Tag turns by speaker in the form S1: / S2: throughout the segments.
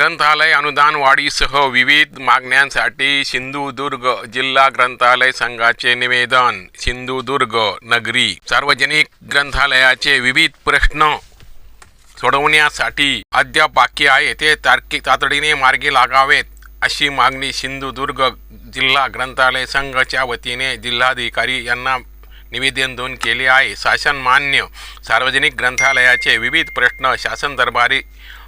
S1: ग्रंथालय अनुदान वाढीसह विविध मागण्यांसाठी सिंधुदुर्ग जिल्हा ग्रंथालय संघाचे निवेदन सिंधुदुर्ग नगरी सार्वजनिक ग्रंथालयाचे विविध प्रश्न सोडवण्यासाठी अद्याप बाकी आहे. ते तार्किक तातडीने मार्गी लागावेत अशी मागणी सिंधुदुर्ग जिल्हा ग्रंथालय संघाच्या वतीने जिल्हाधिकारी यांना निवेदन देऊन केले आहे. शासन मान्य सार्वजनिक ग्रंथालयाचे विविध प्रश्न शासन दरबारी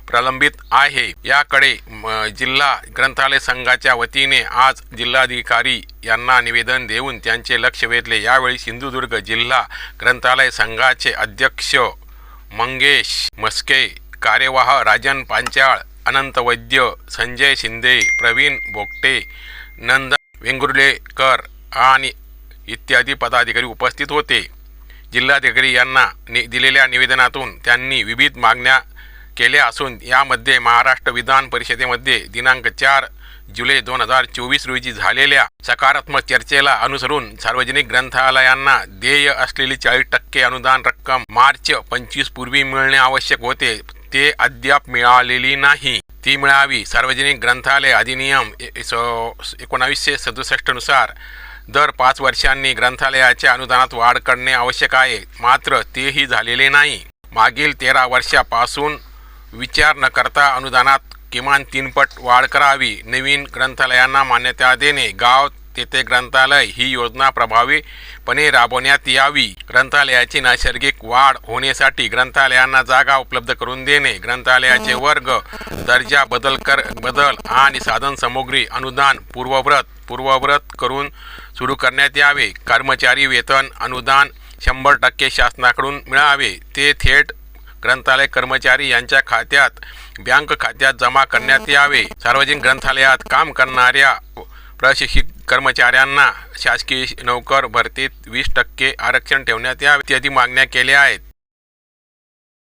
S1: प्रलंबित आहे. याकडे म, जिल्हा ग्रंथालय संघाच्या वतीने आज जिल्हाधिकारी यांना निवेदन देऊन त्यांचे लक्ष वेधले. यावेळी सिंधुदुर्ग जिल्हा ग्रंथालय संघाचे अध्यक्ष मंगेश मस्के कार्यवाह राजन पांचाळ अनंत वैद्य संजय शिंदे प्रवीण बोगटे नंद वेंगुर्लेकर आणि इत्यादी पदाधिकारी उपस्थित होते. जिल्हाधिकारी यांना नि दिलेल्या निवेदनातून त्यांनी विविध मागण्या केल्या असून यामध्ये महाराष्ट्र विधान परिषदेमध्ये दिनांक चार जुलै दोन हजार चोवीस रोजी झालेल्या सकारात्मक चर्चेला अनुसरून सार्वजनिक ग्रंथालयांना देय असलेली चाळीस टक्के अनुदान रक्कम मार्च पंचवीस पूर्वी मिळणे आवश्यक होते. ते अद्याप मिळालेली नाही. ती मिळावी सार्वजनिक ग्रंथालय अधिनियम ए- स- एकोणावीसशे सदुसष्टनुसार दर पाच वर्षांनी ग्रंथालयाच्या अनुदानात वाढ करणे आवश्यक आहे. मात्र तेही झालेले नाही. मागील तेरा वर्षापासून विचार न करता अनुदानात किमान तीनपट वाढ करावी. नवीन ग्रंथालयांना मान्यता देणे. गाव तेथे ग्रंथालय ही योजना प्रभावीपणे राबवण्यात यावी. ग्रंथालयाची नैसर्गिक वाढ होण्यासाठी ग्रंथालयांना जागा उपलब्ध करून देणे. ग्रंथालयाचे वर्ग दर्जा बदल कर बदल आणि साधनसामुग्री अनुदान पूर्वव्रत पूर्वव्रत करून सुरू करण्यात यावे. कर्मचारी वेतन अनुदान शंभर टक्के शासनाकडून मिळावे. ते थेट ग्रंथालय कर्मचारी यांच्या खात्यात बँक खात्यात जमा करण्यात यावे. सार्वजनिक ग्रंथालयात काम करणाऱ्या प्रशिक्षित कर्मचाऱ्यांना शासकीय नोकर भरतीत वीस टक्के आरक्षण ठेवण्यात यावे इत्यादी मागण्या केल्या आहेत.